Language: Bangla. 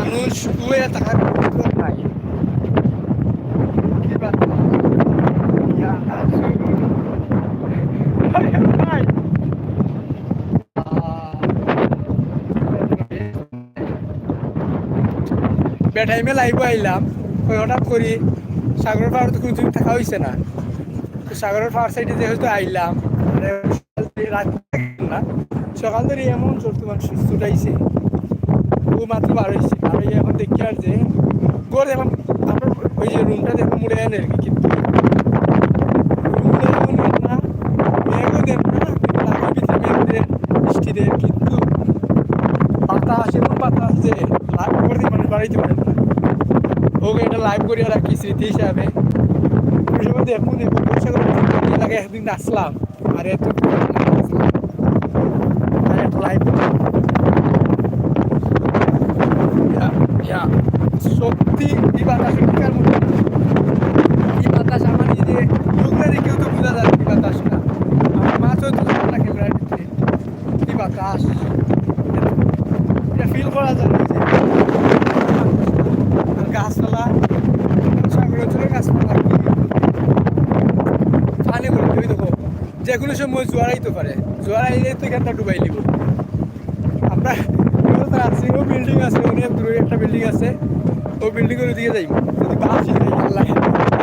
মানুষ শুয়ে থাকার নাই। বেটাইমে লাইভ আইলাম হঠাৎ করি সাগরের পাহাড় তো কোনোদিন থাকা হয়েছে না। তো সাগরের পাহাড় সাইডে যে হয়তো আইলাম মানে রাত না, সকাল ধরে এমন চলতে মানুষ সুস্থ ও মাত্র বার হয়েছে আর এখন দেখি আর যে গোর এখন আপনার ওই যে রুমটা দেখো মুড়ে আনে আর কি, কিন্তু কিন্তু বাতাস এমন বাতাস যে লাইভ করে দিয়ে মানুষ বাড়াইতে পারে না। ওকে এটা লাইভ করিয়া রাখি স্মৃতি হিসাবে। সময় একদিন আসলাম, আর এত লাইভ সত্যি এই বাতাস টিকার মতো। এই বাতাস আমার নিজে লোকরা দেখেও তো বোঝা যায় কি বাতাস না। আমার মাছও তো না ক্যামেরার ভিতরে বাতাস। এটা ফিল করা যায় গাছপালা সাগর অঞ্চলের গাছপালা পানি করে ওই দেখো যে কোনো সময় জোয়ার আইতে পারে। জোয়ার আইলে তো এখানটা ডুবাই লিব আমরা আছে ও বিল্ডিং আছে অনেক দূরে একটা বিল্ডিং আছে। ও বিল্ডিং দিকে যাই যদি বাস আল্লাহ।